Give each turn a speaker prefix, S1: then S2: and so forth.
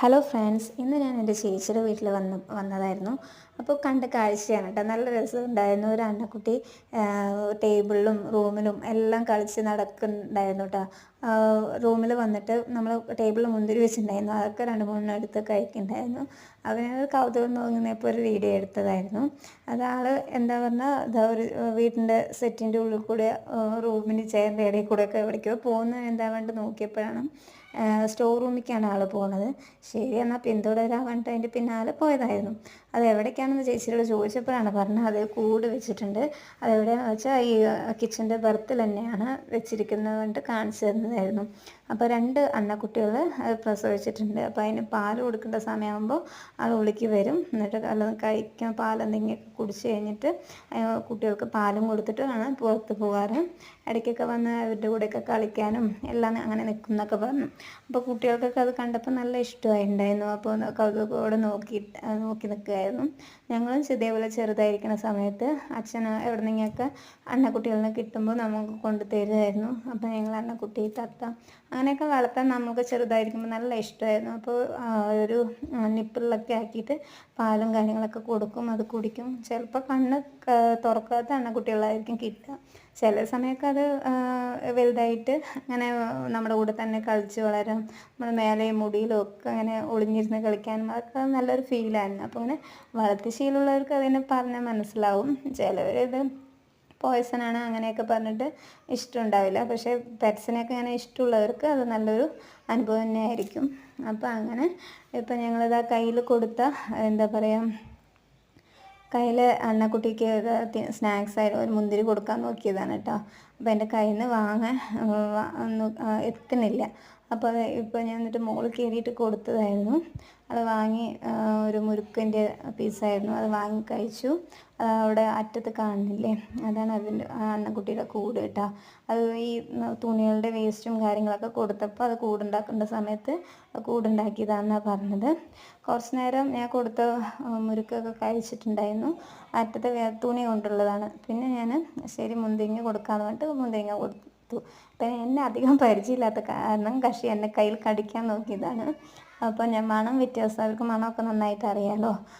S1: Hello friends ഇന്ന് ഞാൻ എന്റെ ചേച്ചിയുടെ വീട്ടിൽ വന്ന് വന്നതായിരുന്നു. അപ്പോൾ കണ്ട കാഴ്ചയാണ് കേട്ടോ. നല്ല രസമുണ്ടായിരുന്നു ഒരു അണ്ണക്കുട്ടി ടേബിളിലും റൂമിലും എല്ലാം കളിച്ച് നടക്കുന്നുണ്ടായിരുന്നു കേട്ടോ. റൂമിൽ വന്നിട്ട് നമ്മൾ ടേബിളിൽ മുന്തിരി വെച്ചിട്ടുണ്ടായിരുന്നു. അതൊക്കെ രണ്ട് മൂന്നെണ്ണം എടുത്ത് കഴിക്കുന്നുണ്ടായിരുന്നു അവനെ കൗതുകം തോന്നുന്നപ്പോൾ ഒരു വീഡിയോ എടുത്തതായിരുന്നു. അതാൾ എന്താ പറഞ്ഞാൽ ഇതാ ഒരു വീടിന്റെ സെറ്റിന്റെ ഉള്ളിൽ കൂടെ റൂമിന്റെ ചെയറിന്റെ ഇടയിൽ കൂടെ ഒക്കെ എവിടേക്കോ പോകുന്ന എന്താ വേണ്ടത് നോക്കിയപ്പോഴാണ് സ്റ്റോർ റൂമിലേക്കാണ് ആൾ പോകുന്നത് ശരി എന്നാൽ പിന്തുടരാൻ വേണ്ടി അതിന്റെ പിന്നാലെ പോയതായിരുന്നു. അത് എവിടേക്കാണെന്ന് ചേച്ചിയോട് ചോദിച്ചപ്പോഴാണ് പറഞ്ഞത്. അത് കൂട് വെച്ചിട്ടുണ്ട്. അതെവിടെയാണെന്ന് വെച്ചാൽ ഈ കിച്ചന്റെ ബർത്തിൽ തന്നെയാണ് വെച്ചിരിക്കുന്നത് കൊണ്ട് കാണിച്ചു തന്നതായിരുന്നു അപ്പോൾ രണ്ട് അന്നക്കുട്ടികൾ പ്രസവിച്ചിട്ടുണ്ട്. അപ്പോൾ അതിന് പാൽ കൊടുക്കേണ്ട സമയമാകുമ്പോൾ ആൾ ഉളിക്ക് വരും. എന്നിട്ട് അല്ല കഴിക്കാൻ പാൽ എന്തെങ്കിലുമൊക്കെ കുടിച്ച് കഴിഞ്ഞിട്ട് കുട്ടികൾക്ക് പാലും കൊടുത്തിട്ട് ആണ് പുറത്ത് പോകാറ്. ഇടയ്ക്കൊക്കെ വന്ന് അവരുടെ കൂടെയൊക്കെ കളിക്കാനും എല്ലാം അങ്ങനെ നിൽക്കും എന്നൊക്കെ പറഞ്ഞു. അപ്പോൾ കുട്ടികൾക്കൊക്കെ അത് കണ്ടപ്പോൾ നല്ല ഇഷ്ടമായിട്ടുണ്ടായിരുന്നു അപ്പോൾ കൗതുകത്തോടെ നോക്കി നോക്കി നിൽക്കുമായിരുന്നു. ഞങ്ങളും ഇതേപോലെ ചെറുതായിരിക്കുന്ന സമയത്ത് അച്ഛൻ എവിടെ അണ്ണക്കുട്ടികളെ കിട്ടുമ്പോൾ നമുക്ക് കൊണ്ടു തരുമായിരുന്നു അപ്പോൾ ഞങ്ങൾ അന്നക്കുട്ടി തത്ത. അങ്ങനെയൊക്കെ വളർത്താൻ നമുക്ക് ചെറുതായിരിക്കുമ്പോൾ നല്ല ഇഷ്ടമായിരുന്നു അപ്പോൾ ഒരു നിപ്പിളിലൊക്കെ ആക്കിയിട്ട് പാലും കാര്യങ്ങളൊക്കെ കൊടുക്കും അത് കുടിക്കും. ചിലപ്പോൾ കണ്ണ് തുറക്കാത്ത അന്നക്കുട്ടികളായിരിക്കും കിട്ടുക. ചില സമയമൊക്കെ അത് വലുതായിട്ട് അങ്ങനെ നമ്മുടെ കൂടെ തന്നെ കളിച്ച് വളരാം. നമ്മുടെ മേലെയും മുടിയിലും ഒക്കെ അങ്ങനെ ഒളിഞ്ഞിരുന്ന് കളിക്കാനും അതൊക്കെ നല്ലൊരു ഫീലായിരുന്നു അപ്പോൾ അങ്ങനെ വളർത്തി ശീലമുള്ളവർക്ക് അതിനെ പറഞ്ഞാൽ മനസ്സിലാവും. ചിലവരിത് പോയ്സണാണ് അങ്ങനെയൊക്കെ പറഞ്ഞിട്ട് ഇഷ്ടമുണ്ടാവില്ല. പക്ഷേ പെറ്റ്സിനെയൊക്കെ അങ്ങനെ ഇഷ്ടമുള്ളവർക്ക് അത് നല്ലൊരു അനുഭവം തന്നെയായിരിക്കും. അപ്പോൾ അങ്ങനെ ഇപ്പം ഞങ്ങളിത് ആ കയ്യിൽ കൊടുത്ത എന്താ പറയുക കയ്യിൽ അണ്ണക്കുട്ടിക്ക് സ്നാക്സ് ആയിട്ട് ഒരു മുന്തിരി കൊടുക്കാൻ നോക്കിയതാണ് കേട്ടോ. അപ്പോൾ എന്റെ കയ്യിൽ നിന്ന് വാങ്ങാൻ എത്തുന്നില്ല. അപ്പോൾ ഇപ്പോൾ ഞാൻ എന്നിട്ട് മുകളിൽ കയറിയിട്ട് കൊടുത്തതായിരുന്നു. അത് വാങ്ങി ഒരു മുറുക്കിന്റെ പീസായിരുന്നു അത് വാങ്ങി കഴിച്ചു. അവിടെ അറ്റത്ത് കാണുന്നില്ലേ? അതാണ് അതിന്റെ അണ്ണക്കുട്ടിയുടെ കൂട് കേട്ടോ. അത് ഈ തുണികളുടെ വേസ്റ്റും കാര്യങ്ങളൊക്കെ കൊടുത്തപ്പോൾ അത് കൂടുണ്ടാക്കേണ്ട സമയത്ത് കൂടുണ്ടാക്കിയതാണെന്നാണ് പറഞ്ഞത്. കുറച്ച് നേരം ഞാൻ കൊടുത്ത മുറുക്കൊക്കെ കഴിച്ചിട്ടുണ്ടായിരുന്നു. അറ്റത്തെ തുണി കൊണ്ടുള്ളതാണ്. പിന്നെ ഞാൻ ശരി മുന്തിരിങ്ങ കൊടുക്കാമെന്ന് പറഞ്ഞിട്ട് മുന്തിരിങ്ങ കൊടുത്തു അപ്പം എന്നെ അധികം പരിചയമില്ലാത്ത കാരണം കക്ഷി എന്നെ കയ്യിൽ കടിക്കാൻ നോക്കിയതാണ്. അപ്പോൾ ഞാൻ മണം വ്യത്യാസം അവർക്ക് മണമൊക്കെ നന്നായിട്ട് അറിയാമല്ലോ